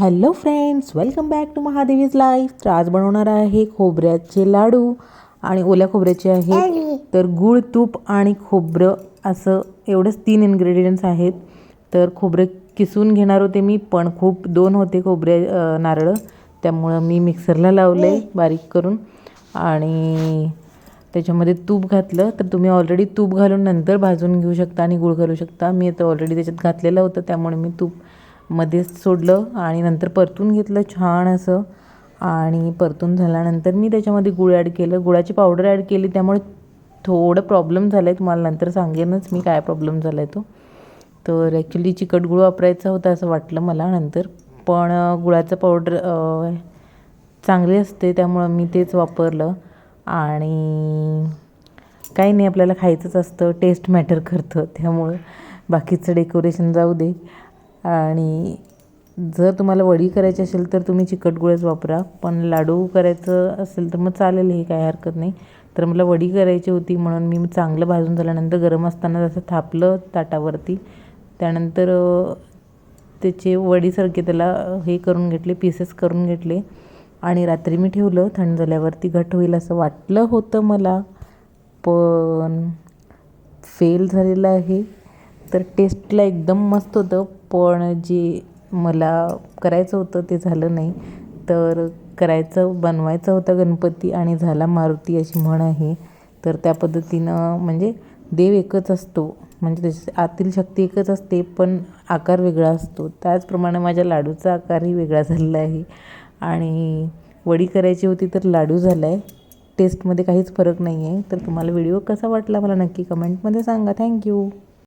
Hello friends welcome back to Mahadevi's life. तर आज बनवणार आहे खोबऱ्याचे लाडू. आणि ओल्या खोबऱ्याचे आहेत तर गूळ तूप आणि खोबरं असं एवढंच तीन इन्ग्रेडियंट्स आहेत. तर खोबरं किसून घेणार होते मी पण खूप दोन होते खोबरे नारळं. त्यामुळं मी मिक्सरला लावलं आहे बारीक करून. आणि त्याच्यामध्ये तूप घातलं. तर तुम्ही ऑलरेडी तूप घालून नंतर भाजून घेऊ शकता आणि गूळ घालू शकता. मी आता ऑलरेडी त्याच्यात घातलेलं होतं त्यामुळे मी तूप मध्येच सोडलं आणि नंतर परतून घेतलं छान असं. आणि परतून झाल्यानंतर मी त्याच्यामध्ये गुळ ॲड केलं. गुळाची पावडर ॲड केली. त्यामुळे थोडं प्रॉब्लेम झाला आहे तुम्हाला नंतर सांगेनच मी काय प्रॉब्लेम झाला आहे तो. तर ॲक्च्युली चिकट गुळ वापरायचा होता असं वाटलं मला नंतर. पण गुळाचं पावडर चांगली असते. त्यामुळं मी तेच वापरलं. आणि काही नाही. आपल्याला खायचंच असतं. टेस्ट मॅटर करतं. त्यामुळं बाकीचं डेकोरेशन जाऊ दे. आणि जर तुम्हाला वडी करायची असेल तर तुम्ही चिकट गुळच वापरा. पण लाडू करायचं असेल तर मग चालेल हे काही हरकत नाही. तर मला वडी करायची होती म्हणून मी चांगलं भाजून झाल्यानंतर गरम असताना जसं थापलं ताटावरती त्यानंतर त्याचे वडीसारखे त्याला हे करून घेतले पीसेस करून घेतले. आणि रात्री मी ठेवलं थंड झाल्यावरती घट होईल असं वाटलं होतं मला. पण फेल झालेलं आहे. तर टेस्टला एकदम मस्त होतं. पण जे मला करायचं होतं ते झालं नाही. तर करायचं बनवायचं होतं गणपती आणि झाला मारुती अशी म्हण आहे. तर त्या पद्धतीनं म्हणजे देव एकच असतो. म्हणजे त्याची आतील शक्ती एकच असते पण आकार वेगळा असतो. त्याचप्रमाणे माझ्या लाडूचा आकारही वेगळा झालेला आहे. आणि वडी करायची होती तर लाडू झाला आहे टेस्टमध्ये काहीच फरक नाही आहे तर तुम्हाला व्हिडिओ कसा वाटला मला नक्की कमेंटमध्ये सांगा. थँक्यू